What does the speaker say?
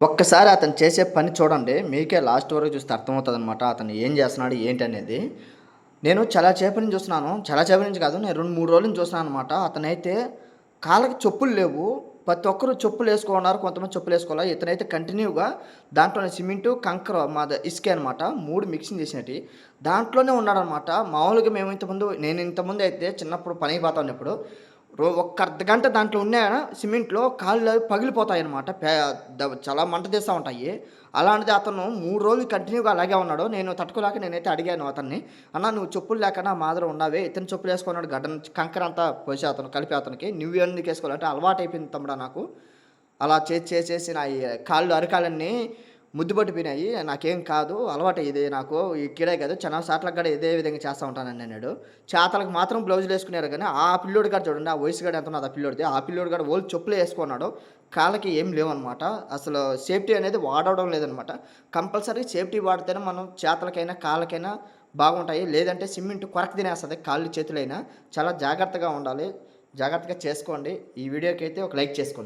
ఒక్కసారి అతను చేసే పని చూడండి మీకే లాస్ట్ వరకు చూస్తే అర్థమవుతుంది అనమాట అతను ఏం చేస్తున్నాడు ఏంటి అనేది నేను చాలా చేపల నుంచి చూస్తున్నాను. చాలా చేపల నుంచి కాదు నేను రెండు మూడు రోజుల నుంచి చూస్తున్నాను అనమాట అతనైతే కాళ్ళకి చెప్పులు లేవు. ప్రతి ఒక్కరు చెప్పులు వేసుకున్నారు కొంతమంది చెప్పులు వేసుకోవాలి ఇతనైతే కంటిన్యూగా దాంట్లోనే సిమెంటు కంకర మా ఇసుకే అనమాట మూడు మిక్సింగ్ చేసినట్టు. దాంట్లోనే ఉన్నాడనమాట మామూలుగా మేము ఇంతకుముందు నేను ఇంతకుముందు అయితే చిన్నప్పుడు పనికి పోతా ఉన్నప్పుడు ఒక్క అర్ధ గంట దాంట్లో ఉన్న సిమెంట్లో కాళ్ళు పగిలిపోతాయి అనమాట చాలా మంట తీస్తూ ఉంటాయి. అలాంటిది అతను మూడు రోజులు కంటిన్యూగా అలాగే ఉన్నాడు. నేను తట్టుకోలేక నేనైతే అడిగాను అతన్ని అన్న నువ్వు చెప్పులు లేకుండా మాదిరి ఉన్నావే. ఇతను చెప్పులు వేసుకున్నాడు గడ్డ కంకర అంతా పోసి అతను కలిపి అతనికి. న్యూ ఇయర్ ఎందుకు వేసుకోవాలంటే అలవాటు అయిపోయింది తమ్ముడా నాకు. అలా చేసి చేసేసి నా కాళ్ళు అరికాలన్నీ ముద్దు పట్టిపోయినాయి నాకేం కాదు అలవాటు ఇది నాకు. ఇక్కడే కాదు చాలా సార్లకు కూడా ఇదే విధంగా చేస్తూ ఉంటానని అన్నాడు చేతలకు మాత్రం బ్లౌజులు వేసుకున్నారు కానీ ఆ పిల్లోడు కాడ చూడండి ఆ వయసు గడ ఎంత ఉన్నది ఆ పిల్లోడిది. ఆ పిల్లోడు కాడ ఓళ్ళు చెప్పులు వేసుకున్నాడు. కాళ్ళకి ఏం లేవన్నమాట. అసలు సేఫ్టీ అనేది వాడవడం లేదనమాట కంపల్సరీ సేఫ్టీ వాడితేనే మనం చేతలకైనా కాళ్ళకైనా బాగుంటాయి. లేదంటే సిమెంట్ కొరకు తినేస్తుంది కాళ్ళు చేతులైనా. చాలా జాగ్రత్తగా ఉండాలి. జాగ్రత్తగా చేసుకోండి. ఈ వీడియోకి అయితే ఒక లైక్ చేసుకోండి.